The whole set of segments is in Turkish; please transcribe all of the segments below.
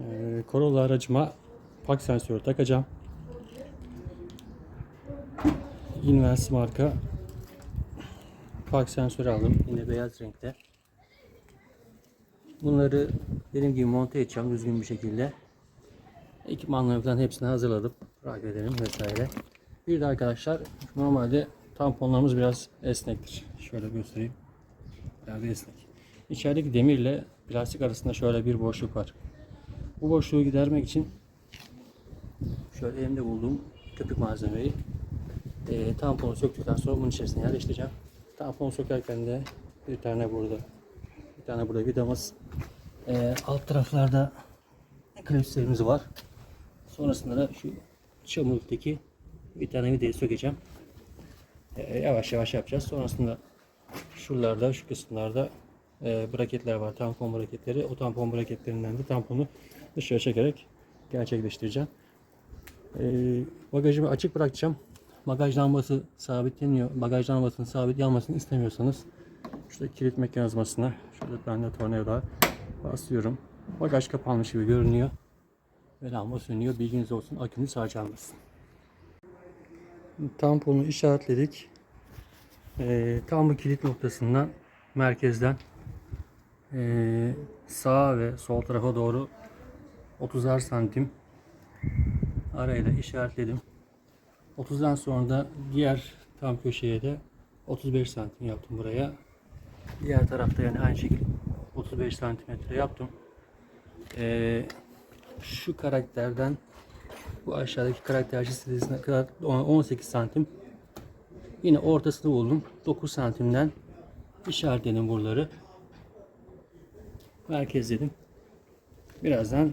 Ee, Corolla aracıma park sensörü takacağım. Invens marka park sensörü aldım. Yine beyaz renkte. Bunları dediğim gibi monte edeceğim düzgün bir şekilde. Ekipmanlarımı falan hepsini hazırladım. Raketerim vesaire. Bir de arkadaşlar normalde tamponlarımız biraz esnektir. Şöyle göstereyim. Biraz esnek. İçerideki demirle plastik arasında şöyle bir boşluk var. Bu boşluğu gidermek için şöyle elimde bulduğum köpük malzemeyi e, tamponu söktükten sonra bunun içerisine yerleştireceğim. Tamponu sökerken de bir tane burada bir tane burada vidamız e, alt taraflarda klipslerimiz var. Sonrasında da şu çamurluktaki bir tane vidayı sökeceğim. E, yavaş yavaş yapacağız. Sonrasında şuralarda şu kısımlarda e, braketler var. Tampon braketleri. O tampon braketlerinden de tamponu dışarı çekerek gerçekleştireceğim. E, bagajımı açık bırakacağım. Bagaj lambası sabitleniyor. Bagaj lambasının sabit yanmasını istemiyorsanız şurada kilit mekanizmasına şurada bir tane tornavida basıyorum. Bagaj kapanmış gibi görünüyor. Ve lamba sönüyor. Bilginiz olsun. Akünüz harcanmasın. Tamponu işaretledik. Ee, tam bu kilit noktasından merkezden ee, sağa ve sol tarafa doğru 30'ar santim arayla işaretledim. 30'dan sonra da diğer tam köşeye de 35 santim yaptım buraya. Diğer tarafta yani aynı şekilde 35 santimetre yaptım. Ee, şu karakterden bu aşağıdaki karakter çizgisine kadar 18 santim. Yine ortasını buldum. 9 santimden işaretledim buraları. Merkezledim. Birazdan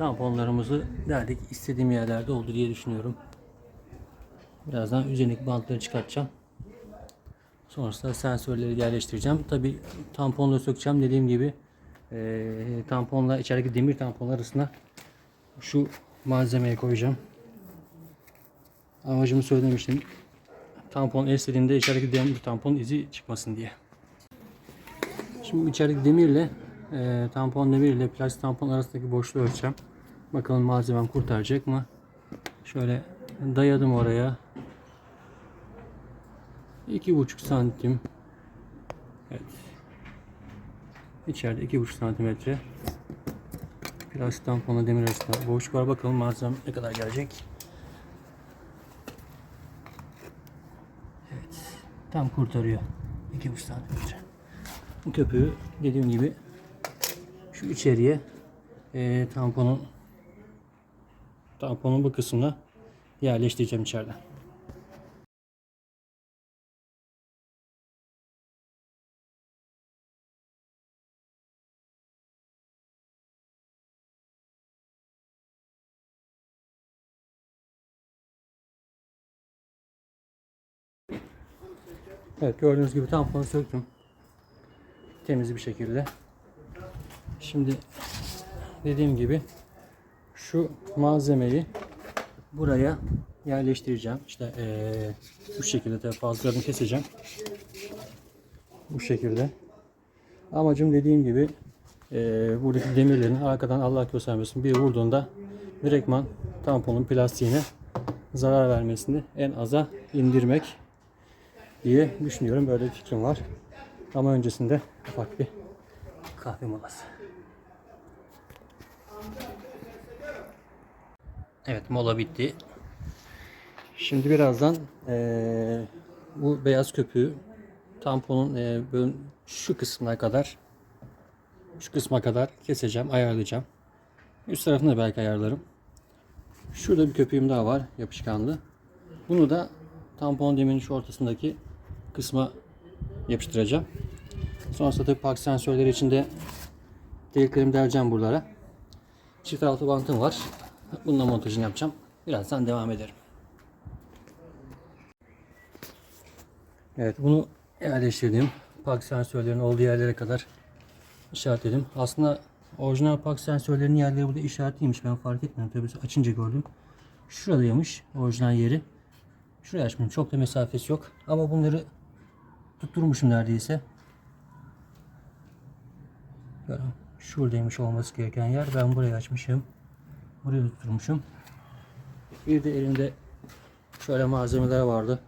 Tamponlarımızı derdik. istediğim yerlerde oldu diye düşünüyorum. Birazdan üzerindeki bantları çıkartacağım. Sonrasında sensörleri yerleştireceğim. Tabi tamponları sökeceğim. Dediğim gibi eee tamponla içerideki demir tamponlar arasına şu malzemeyi koyacağım. Amacımı söylemiştim. Tampon esnediğinde içerideki demir tampon izi çıkmasın diye. Şimdi içerideki demirle e, tampon demirle plastik tampon arasındaki boşluğu ölçeceğim. Bakalım malzemem kurtaracak mı? Şöyle dayadım oraya. 2,5 santim. Evet. İçeride 2,5 santimetre. Plastik tamponla demir arasında boşluk var. Bakalım malzemem ne kadar gelecek. Evet. Tam kurtarıyor. 2,5 santimetre. Bu köpüğü dediğim gibi şu içeriye e, tamponun tamponun bu kısmına yerleştireceğim içeriden. Evet gördüğünüz gibi tamponu söktüm. Temiz bir şekilde. Şimdi dediğim gibi şu malzemeyi buraya yerleştireceğim. İşte eee, bu şekilde de fazlalarını keseceğim. Bu şekilde. Amacım dediğim gibi eee, buradaki demirlerin arkadan Allah göstermesin bir vurduğunda direktman tamponun plastiğine zarar vermesini en aza indirmek diye düşünüyorum. Böyle bir fikrim var. Ama öncesinde ufak bir kahve molası. Evet mola bitti. Şimdi birazdan eee, bu beyaz köpüğü tamponun böyle şu kısmına kadar şu kısma kadar keseceğim, ayarlayacağım. Üst tarafını da belki ayarlarım. Şurada bir köpüğüm daha var yapışkanlı. Bunu da tampon deminin şu ortasındaki kısma yapıştıracağım. Sonrasında tabii park sensörleri için de deliklerimi deleceğim buralara. Çift taraflı bantım var. Bununla montajını yapacağım. Birazdan devam ederim. Evet bunu yerleştirdim. Park sensörlerinin olduğu yerlere kadar işaretledim. Aslında orijinal park sensörlerinin yerleri burada işaretliymiş. Ben fark etmedim. Tabii açınca gördüm. Şuradaymış orijinal yeri. Şuraya açmışım. Çok da mesafesi yok. Ama bunları tutturmuşum neredeyse. Şuradaymış olması gereken yer. Ben burayı açmışım. Burayı tutturmuşum. Bir de elimde şöyle malzemeler vardı.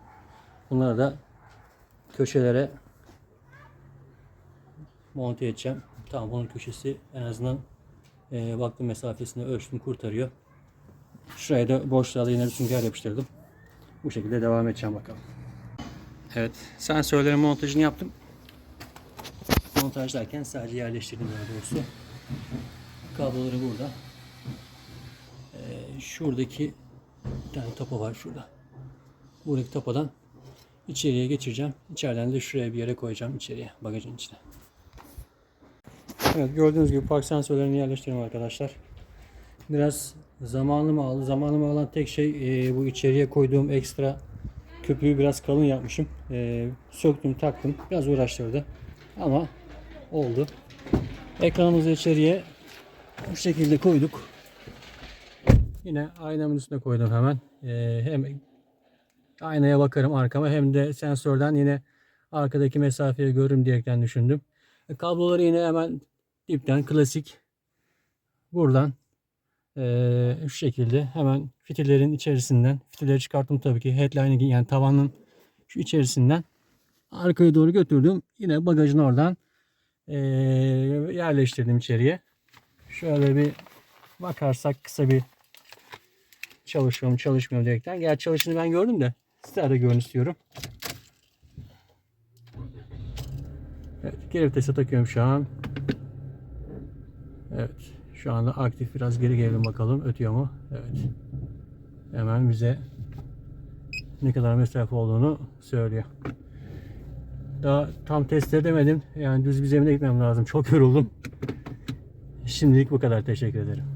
Bunları da köşelere monte edeceğim. Tamam bunun köşesi en azından e, baktım mesafesini ölçtüm kurtarıyor. Şuraya da boşluğa da yine bir sünger yapıştırdım. Bu şekilde devam edeceğim bakalım. Evet sensörlerin montajını yaptım. Montajlarken sadece yerleştirdim daha doğrusu. Kabloları burada. Şuradaki bir tane tapa var şurada. Buradaki tapadan içeriye geçireceğim. İçeriden de şuraya bir yere koyacağım içeriye bagajın içine. Evet gördüğünüz gibi park sensörlerini yerleştirdim arkadaşlar. Biraz zamanımı aldı. Zamanımı alan tek şey e, bu içeriye koyduğum ekstra köpüğü biraz kalın yapmışım. E, söktüm taktım. Biraz uğraştırdı. Ama oldu. Ekranımızı içeriye bu şekilde koyduk. Yine aynamın üstüne koydum hemen. E, hem aynaya bakarım arkama hem de sensörden yine arkadaki mesafeyi görürüm diyerekten düşündüm. E, kabloları yine hemen dipten klasik buradan ee, şu şekilde hemen fitillerin içerisinden fitilleri çıkarttım tabii ki headline'ı yani tavanın şu içerisinden arkaya doğru götürdüm. Yine bagajın oradan ee, yerleştirdim içeriye. Şöyle bir bakarsak kısa bir çalışıyor mu çalışmıyor mu diyerekten. Gerçi çalışını ben gördüm de sizler de görün istiyorum. Evet, geri vitese takıyorum şu an. Evet. Şu anda aktif biraz geri gelelim bakalım. Ötüyor mu? Evet. Hemen bize ne kadar mesafe olduğunu söylüyor. Daha tam test edemedim. Yani düz bir zemine gitmem lazım. Çok yoruldum. Şimdilik bu kadar. Teşekkür ederim.